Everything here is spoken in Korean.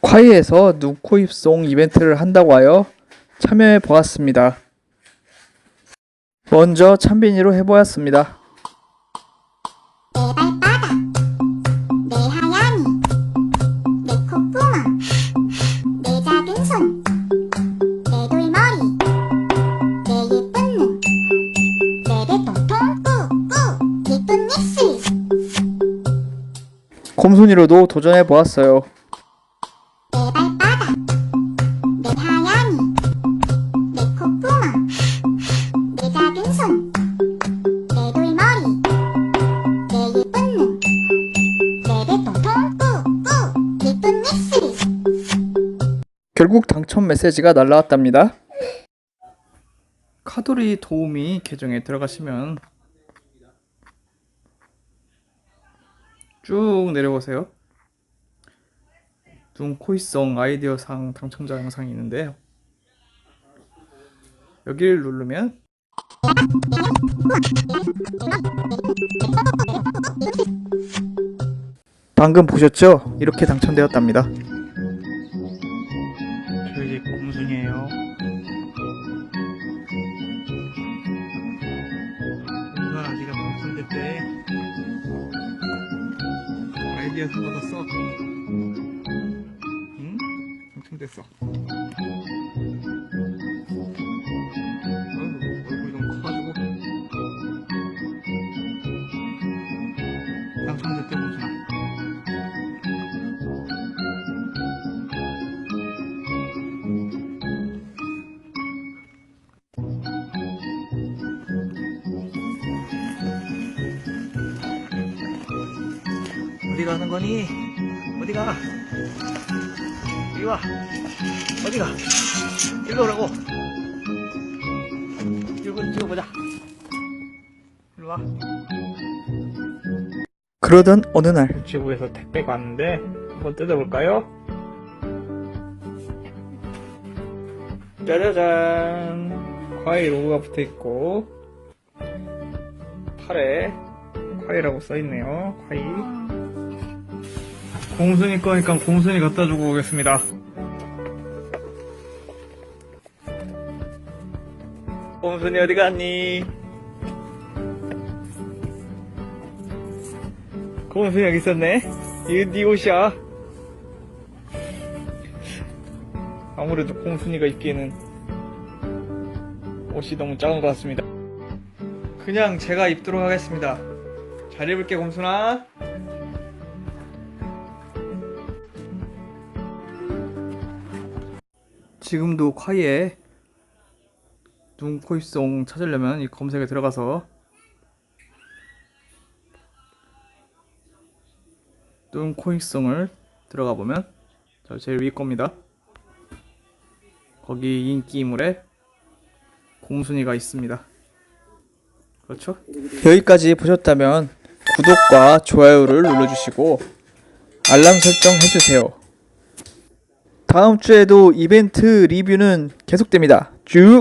콰이에서 눈코입송 이벤트를 한다고 하여 참여해 보았습니다. 먼저 참빈이로 해보았습니다. 내 발바닥 내 하얀이 내 콧구멍 내 작은 손 내 돌머리 내 예쁜 눈내 대통통 꾹꾹 예쁜 입술 곰순이로도 도전해 보았어요. 결국 당첨 메시지가 날라왔답니다. 카돌이 도우미 계정에 들어가시면 쭉 내려보세요. 눈코이성 아이디어상 당첨자 영상이 있는데요. 여기를 누르면 방금 보셨죠? 이렇게 당첨되었답니다. 방송됐대. 아이디어 얻었어. 응? 당첨됐어. 어이구, 얼굴이 너무 커가지고. 당첨됐대, 곰순아. 어디 가는 거니? 어디 가? 이리 와. 어디 가? 일로 오라고. 이거 찍어보자. 일로 와. 그러던 어느 날 유치부에서 택배가 왔는데 한번 뜯어볼까요? 짜자잔. 과일 로고가 붙어 있고 팔에 과일이라고 써 있네요. 과일. 공순이 거니까 공순이 갖다 주고 오겠습니다. 공순이 어디 갔니? 공순이 여기 있었네. 이거 네 옷이야. 아무래도 공순이가 입기에는 옷이 너무 작은 것 같습니다. 그냥 제가 입도록 하겠습니다. 잘 입을게, 공순아. 지금도 콰이에 눈 코 입 송 찾으려면 이 검색에 들어가서 눈 코 입 송을 들어가 보면 저 제일 위 겁니다. 거기 인기 인물에 공순이가 있습니다. 그렇죠? 여기까지 보셨다면 구독과 좋아요를 눌러주시고 알람 설정 해주세요. 다음 주에도 이벤트 리뷰는 계속됩니다. 쭉!